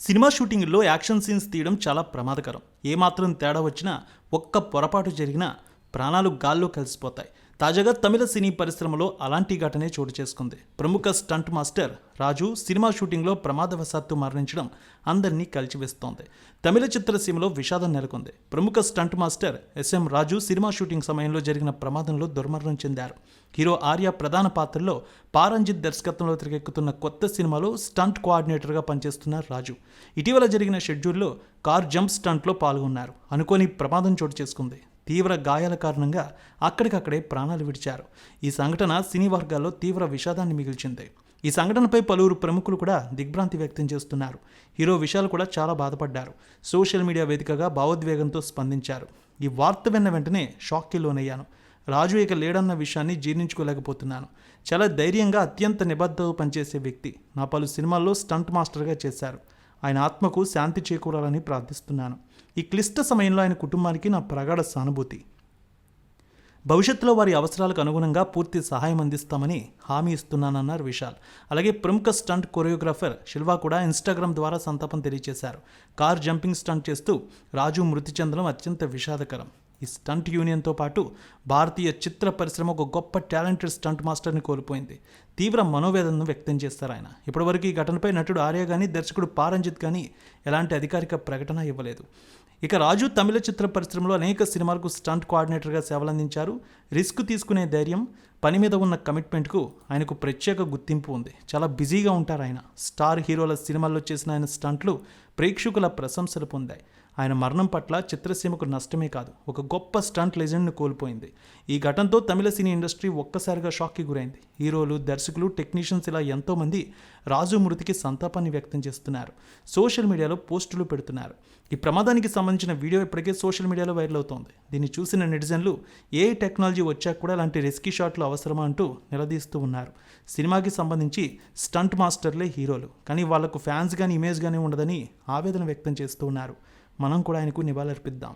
Cinema షూటింగ్లో action scenes తీయడం చాలా ప్రమాదకరం. ఏమాత్రం తేడా వచ్చినా ఒక్క పొరపాటు జరిగినా ప్రాణాలు గాల్లో కలిసిపోతాయి. తాజాగా తమిళ సినీ పరిశ్రమలో అలాంటి ఘటనే చోటు చేసుకుంది. ప్రముఖ స్టంట్ మాస్టర్ రాజు సినిమా షూటింగ్లో ప్రమాదవశాత్తు మరణించడం అందరినీ కలిచివేస్తోంది. తమిళ చిత్రసీమలో విషాదం నెలకొంది. ప్రముఖ stunt master SM Raju cinema shooting సమయంలో జరిగిన ప్రమాదంలో దుర్మరణం చెందారు. హీరో ఆర్య ప్రధాన పాత్రలో పారంజిత్ దర్శకత్వంలో తెరకెక్కుతున్న కొత్త సినిమాలో స్టంట్ కోఆర్డినేటర్గా పనిచేస్తున్న రాజు. ఇటీవల జరిగిన షెడ్యూల్లో కార్ జంప్ స్టంట్లో పాల్గొన్నారు. అనుకోని ప్రమాదం చోటు చేసుకుంది. తీవ్ర గాయాల కారణంగా అక్కడికక్కడే ప్రాణాలు విడిచారు. ఈ సంఘటన సినీ వర్గాల్లో తీవ్ర విషాదాన్ని మిగిల్చింది. ఈ సంఘటనపై పలువురు ప్రముఖులు కూడా దిగ్భ్రాంతి వ్యక్తం చేస్తున్నారు. హీరో విశాల్ కూడా చాలా బాధపడ్డారు. సోషల్ మీడియా వేదికగా భావోద్వేగంతో స్పందించారు. ఈ వార్త విన్న వెంటనే షాక్కి లోనయ్యాను. రాజు ఇక లేడన్న విషయాన్ని జీర్ణించుకోలేకపోతున్నాను. చాలా ధైర్యంగా అత్యంత నిబద్ధత పనిచేసే వ్యక్తి. నా పలు సినిమాల్లో స్టంట్ మాస్టర్గా చేశారు. ఆయన ఆత్మకు శాంతి చేకూరాలని ప్రార్థిస్తున్నాను. ఈ క్లిష్ట సమయంలో ఆయన కుటుంబానికి నా ప్రగాఢ సానుభూతి. భవిష్యత్తులో వారి అవసరాలకు అనుగుణంగా పూర్తి సహాయం అందిస్తామని హామీ ఇస్తున్నానన్నారు విశాల్. అలాగే ప్రముఖ స్టంట్ కొరియోగ్రాఫర్ శిల్వా కూడా ఇన్స్టాగ్రామ్ ద్వారా సంతాపం తెలియజేశారు కార్ జంపింగ్ స్టంట్ చేస్తూ రాజు మృతి చెందడం అత్యంత విషాదకరం. ఈ స్టంట్ యూనియన్తో పాటు భారతీయ చిత్ర పరిశ్రమ ఒక గొప్ప టాలెంటెడ్ స్టంట్ మాస్టర్ని కోల్పోయింది. తీవ్ర మనోవేదనను వ్యక్తం చేస్తారు ఆయన. ఇప్పటివరకు ఈ ఘటనపై నటుడు ఆర్య కానీ దర్శకుడు పారంజిత్ కానీ ఎలాంటి అధికారిక ప్రకటన ఇవ్వలేదు. ఇక రాజు తమిళ చిత్ర పరిశ్రమలో అనేక సినిమాలకు స్టంట్ కోఆర్డినేటర్గా సేవలందించారు. రిస్క్ తీసుకునే ధైర్యం పని మీద ఉన్న కమిట్మెంట్కు ఆయనకు ప్రత్యేక గుర్తింపు ఉంది. చాలా బిజీగా ఉంటారు ఆయన. స్టార్ హీరోల సినిమాల్లో చేసిన ఆయన స్టంట్లు ప్రేక్షకుల ప్రశంసలు పొందాయి. ఆయన మరణం పట్ల చిత్రసీమకు నష్టమే కాదు ఒక గొప్ప స్టంట్ లెజెండ్ను కోల్పోయింది. ఈ ఘటనతో తమిళ సినీ ఇండస్ట్రీ ఒక్కసారిగా షాక్కి గురైంది. హీరోలు దర్శకులు టెక్నీషియన్స్ ఇలా ఎంతోమంది రాజు మృతికి సంతాపాన్ని వ్యక్తం చేస్తున్నారు. సోషల్ మీడియాలో పోస్టులు పెడుతున్నారు. ఈ ప్రమాదానికి సంబంధించిన వీడియో ఇప్పటికే సోషల్ మీడియాలో వైరల్ అవుతోంది. దీన్ని చూసిన నెటిజన్లు ఏ టెక్నాలజీ వచ్చాక కూడా అలాంటి రెస్కీ షాట్లు అవసరమా అంటూ నిలదీస్తూ ఉన్నారు. సినిమాకి సంబంధించి స్టంట్ మాస్టర్లే హీరోలు. కానీ వాళ్ళకు ఫ్యాన్స్ కానీ ఇమేజ్ కానీ ఉండదని ఆవేదన వ్యక్తం చేస్తూ ఉన్నారు. మనం కూడా ఆయనకు నివాళులర్పిద్దాం.